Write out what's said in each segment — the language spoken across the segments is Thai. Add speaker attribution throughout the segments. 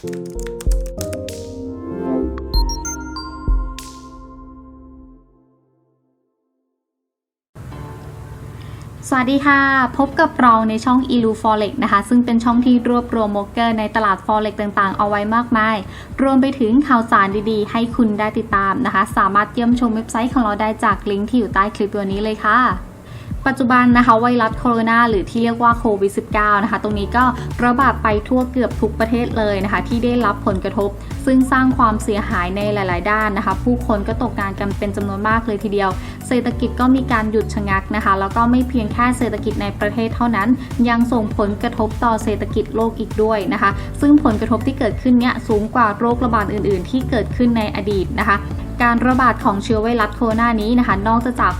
Speaker 1: สวัสดีค่ะ พบกับเราในช่อง i l u Forex นะคะ ซึ่งเป็นช่องที่รวบรวมโมเกอร์ในตลาด Forex ต่างๆ เอาไว้มากมาย รวมไปถึงข่าวสารดีๆ ให้คุณได้ติดตามนะคะ สามารถเยี่ยมชมเว็บไซต์ของเราได้จากลิงก์ที่อยู่ใต้คลิปตัวนี้เลยค่ะ ปัจจุบันนะคะไวรัสโคโรนาหรือที่เรียกว่าโควิด -19 นะคะ ตรงนี้ก็ระบาดไปทั่วเกือบทุกประเทศเลยนะคะ ที่ได้รับผลกระทบ ซึ่งสร้างความเสียหายในหลาย ๆ ด้านนะคะ ผู้คนก็ตกงานกันเป็นจำนวนมากเลยทีเดียว เศรษฐกิจก็มีการหยุดชะงักนะคะ แล้วก็ไม่เพียงแค่เศรษฐกิจในประเทศเท่านั้น ยังส่งผลกระทบต่อเศรษฐกิจโลกอีกด้วยนะคะ ซึ่งผลกระทบที่เกิดขึ้นเนี่ยสูงกว่าโรคระบาดอื่น ๆ ที่เกิดขึ้นในอดีตนะคะ การระบาดของเชื้อไวรัสโคโรนานี้นะคะ นอกจาก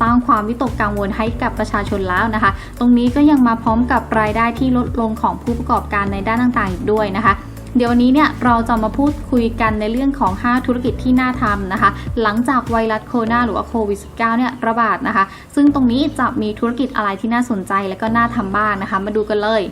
Speaker 1: สร้างความวิตกกังวลให้กับประชาชนแล้วนะคะ ตรงนี้ก็ยังมาพร้อมกับรายได้ที่ลดลงของผู้ประกอบการในด้านต่างๆอีกด้วยนะคะเดี๋ยววันนี้เนี่ยเราจะมาพูดคุยกันในเรื่องของ 5 ธุรกิจที่น่าทำนะคะ หลังจากไวรัสโคโรนาหรือว่าโควิด -19 เนี่ยระบาดนะคะ ซึ่งตรงนี้จะมีธุรกิจอะไรที่น่าสนใจและก็น่าทำบ้างนะคะ มาดูกันเลย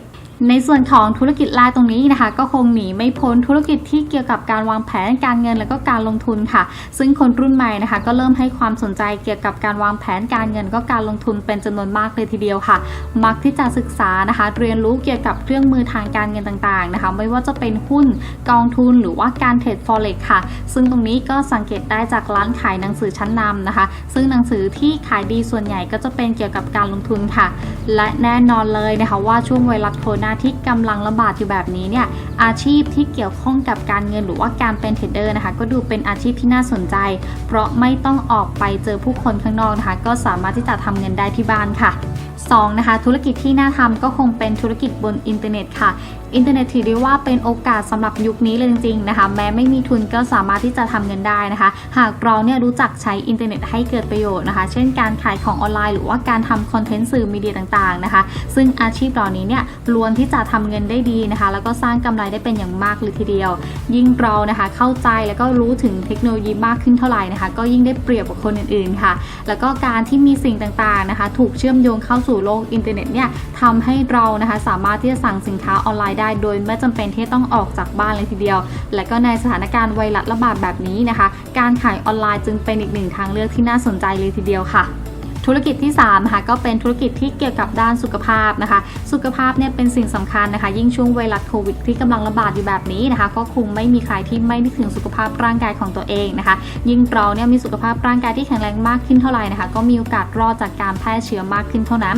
Speaker 1: ในส่วนของธุรกิจแรกตรงนี้นะคะ ก็คงหนีไม่พ้นธุรกิจที่เกี่ยวกับการวางแผนการเงินและก็การลงทุนค่ะ ซึ่งคนรุ่นใหม่นะคะ ก็เริ่มให้ความสนใจเกี่ยวกับการวางแผนการเงินก็การลงทุนเป็นจำนวนมากเลยทีเดียวค่ะ มักที่จะศึกษานะคะ เรียนรู้เกี่ยวกับเครื่องมือทางการเงินต่างๆนะคะ ไม่ว่าจะเป็นหุ้นกองทุนหรือว่าการเทรด forex ค่ะ ซึ่งตรงนี้ก็สังเกตได้จากร้านขายหนังสือชั้นนำนะคะ ซึ่งหนังสือที่ขายดีส่วนใหญ่ก็จะเป็นเกี่ยวกับการลงทุนค่ะ และแน่นอนเลยนะคะว่าช่วงไวรัสโคโรนาที่กำลังระบาดอยู่แบบนี้เนี่ยอาชีพที่เกี่ยวข้องกับการเงินหรือว่าการเป็นเทรดเดอร์นะคะ ก็ดูเป็นอาชีพที่น่าสนใจ เพราะไม่ต้องออกไปเจอผู้คนข้างนอกนะคะ ก็สามารถที่จะทำเงินได้ที่บ้านค่ะ 2. นะคะธุรกิจที่น่าทำก็คงเป็นธุรกิจบนอินเทอร์เน็ตค่ะอินเทอร์เน็ตถือได้ว่าเป็นโอกาสสำหรับยุคนี้เลยจริงๆนะคะแม้ไม่มีทุนก็สามารถที่จะทำเงินได้นะคะ หากเราเนี่ยรู้จักใช้อินเทอร์เน็ตให้เกิดประโยชน์นะคะ เช่นการขายของออนไลน์หรือว่าการทำคอนเทนต์สื่อมีเดียต่างๆนะคะ ซึ่งอาชีพเหล่านี้เนี่ยล้วนที่จะทำเงินได้ดีนะคะ แล้วก็สร้างกำไรได้เป็นอย่างมากเลยทีเดียว ยิ่งเรานะคะเข้าใจแล้วก็รู้ถึงเทคโนโลยีมากขึ้นเท่าไหร่นะคะ ก็ยิ่งได้เปรียบกว่าคนอื่นๆค่ะ แล้วก็การที่มีสิ่งต่างๆนะคะ ถูกเชื่อมโยงเข้าสู่โลกอินเทอร์เน็ตเนี่ยทำให้เรานะคะสามารถที่จะสั่งสินค้าออนไลน์ได้ โดยไม่จำเป็นที่ต้องออกจากบ้านเลยทีเดียว และก็ในสถานการณ์ไวรัสระบาดแบบนี้นะคะ การขายออนไลน์จึงเป็นอีกหนึ่งทางเลือกที่น่าสนใจเลยทีเดียวค่ะ ธุรกิจที่3นะคะก็เป็นธุรกิจที่เกี่ยวกับด้านสุขภาพนะคะ สุขภาพเนี่ยเป็นสิ่งสำคัญนะคะ ยิ่งช่วงไวรัสโควิดที่กำลังระบาดอยู่แบบนี้นะคะ ก็คงไม่มีใครที่ไม่นึกถึงสุขภาพร่างกายของตัวเองนะคะ ยิ่งเราเนี่ยมีสุขภาพร่างกายที่แข็งแรงมากขึ้นเท่าไหร่นะคะ ก็มีโอกาสรอดจากการแพร่เชื้อมากขึ้นเท่านั้น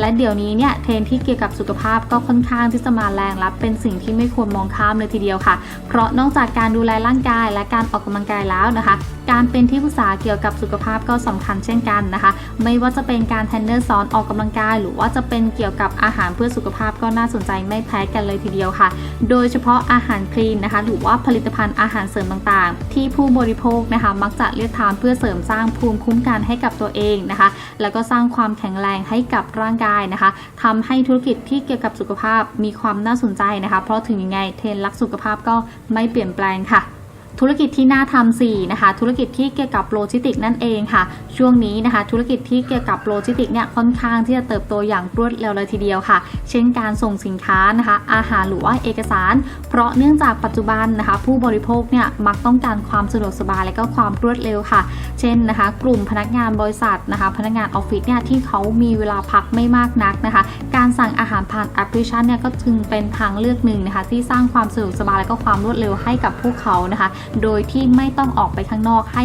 Speaker 1: และเดี๋ยวนี้เนี่ยเทรนด์ที่เกี่ยวกับสุขภาพก็ค่อนข้างที่จะมาแรงและเป็นสิ่งที่ไม่ควรมองข้ามเลยทีเดียวค่ะ เพราะนอกจากการดูแลร่างกายและการออกกำลังกายแล้วนะคะ การเป็นที่ปรึกษาเกี่ยวกับสุขภาพก็สำคัญเช่นกันนะคะ ไม่ว่าจะเป็นการเทรนเนอร์สอนออกกำลังกาย หรือว่าจะเป็นเกี่ยวกับอาหารเพื่อสุขภาพก็น่าสนใจไม่แพ้กันเลยทีเดียวค่ะ โดยเฉพาะอาหารคลีนนะคะ หรือว่าผลิตภัณฑ์อาหารเสริมต่างๆ ที่ผู้บริโภคนะคะ มักจะเลือกทานเพื่อเสริมสร้างภูมิคุ้มกันให้กับตัวเองนะคะ แล้วก็สร้างความแข็งแรงให้กับร่างกายนะคะทำให้ธุรกิจที่เกี่ยวกับสุขภาพมีความน่าสนใจนะคะ เพราะถึงยังไงเทรนรักสุขภาพก็ไม่เปลี่ยนแปลงค่ะ ธุรกิจที่น่าทำสี่นะคะ ธุรกิจที่เกี่ยวกับโลจิสติกนั่นเองค่ะ ช่วงนี้นะคะ ธุรกิจที่เกี่ยวกับโลจิสติกเนี่ยค่อนข้างที่จะเติบโตอย่างรวดเร็วเลยทีเดียวค่ะ เช่นการส่งสินค้านะคะ อาหารหรือว่าเอกสาร เพราะเนื่องจากปัจจุบันนะคะ ผู้บริโภคเนี่ยมักต้องการความสะดวกสบายและก็ความรวดเร็วค่ะ เช่นนะคะ กลุ่มพนักงานบริษัทนะคะ พนักงานออฟฟิศเนี่ยที่เขามีเวลาพักไม่มากนักนะคะ การสั่ง หารผ่านแอปพลิเคชันเนี่ยก็จึงเป็นทางเลือกหนึ่งนะคะ ที่สร้างความสะดวกสบายและก็ความรวดเร็วให้กับพวกเขานะคะ โดยที่ไม่ต้องออกไปข้างนอกให้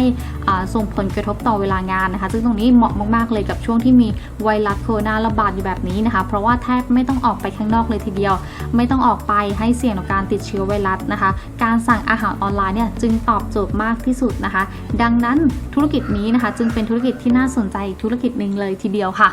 Speaker 1: ส่งผลกระทบต่อเวลางานนะคะ ซึ่งตรงนี้เหมาะมากๆเลยกับช่วงที่มีไวรัสโคโรนาระบาดอยู่แบบนี้นะคะ เพราะว่าแทบไม่ต้องออกไปข้างนอกเลยทีเดียว ไม่ต้องออกไปให้เสี่ยงต่อการติดเชื้อไวรัสนะคะ การสั่งอาหารออนไลน์เนี่ยจึงตอบโจทย์มากที่สุดนะคะ ดังนั้นธุรกิจนี้นะคะ จึงเป็นธุรกิจที่น่าสนใจอีกธุรกิจหนึ่งเลยทีเดียวค่ะ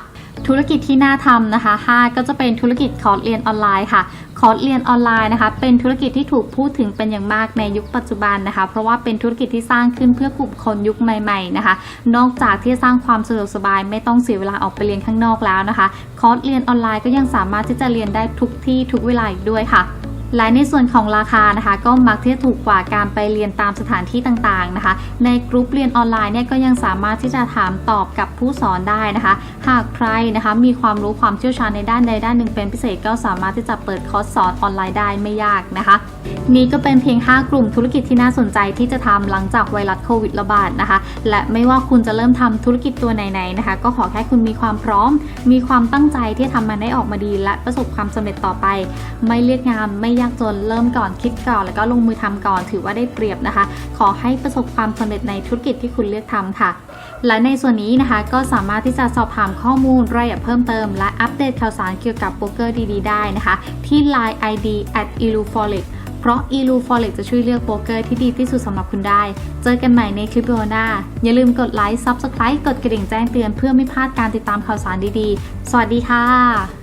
Speaker 1: ธุรกิจที่น่าทำนะคะ 5 ก็จะเป็นธุรกิจคอร์สเรียนออนไลน์ค่ะ คอร์สเรียนออนไลน์นะคะ เป็นธุรกิจที่ถูกพูดถึงเป็นอย่างมากในยุคปัจจุบันนะคะ เพราะว่าเป็นธุรกิจที่สร้างขึ้นเพื่อกลุ่มคนยุคใหม่ๆนะคะ นอกจากที่สร้างความสะดวกสบายไม่ต้องเสียเวลาออกไปเรียนข้างนอกแล้วนะคะ คอร์สเรียนออนไลน์ก็ยังสามารถที่จะเรียนได้ทุกที่ทุกเวลาอีกด้วยค่ะ และในส่วนของราคานะคะก็มักที่จะถูกกว่าการไปเรียนตามสถานที่ต่างๆนะคะ ในกลุ่มเรียนออนไลน์เนี่ยก็ยังสามารถที่จะถามตอบกับผู้สอนได้นะคะ หากใครนะคะมีความรู้ความเชี่ยวชาญในด้านใดด้านหนึ่งเป็นพิเศษก็สามารถที่จะเปิดคอร์สสอนออนไลน์ได้ไม่ยากนะคะ นี่ก็เป็นเพียง 5 กลุ่มธุรกิจที่น่าสนใจที่จะทำหลังจากไวรัสโควิดระบาดนะคะ และไม่ว่าคุณจะเริ่มทำธุรกิจตัวไหนๆนะคะ ก็ขอแค่คุณมีความพร้อม มีความตั้งใจที่ทำมันได้ออกมาดี และประสบความสำเร็จต่อไป ไม่เลียกงามไม่ยากจนเริ่มก่อนคิดก่อน แล้วก็ลงมือทำก่อนถือว่าได้เปรียบนะคะ ขอให้ประสบความสำเร็จในธุรกิจที่คุณเลือกทำค่ะและในส่วนนี้นะคะก็สามารถที่จะสอบถามข้อมูลรายละเอียดเพิ่มเติม และอัปเดตข่าวสารเกี่ยวกับโบรกเกอร์ดีๆได้นะคะ ที่ Line ID at i l u f o r e x เพราะ e l u Forex จะช่วยเลือกโบรกเกอร์ที่ดีที่สุดสำหรับคุณได้ เจอกันใหม่ในคลิปวิดีโอหน้า อย่าลืมกดไลค์ Subscribe กดกระดิ่งแจ้งเตือนเพื่อไม่พลาดการติดตามข่าวสารดีๆ สวัสดีค่ะ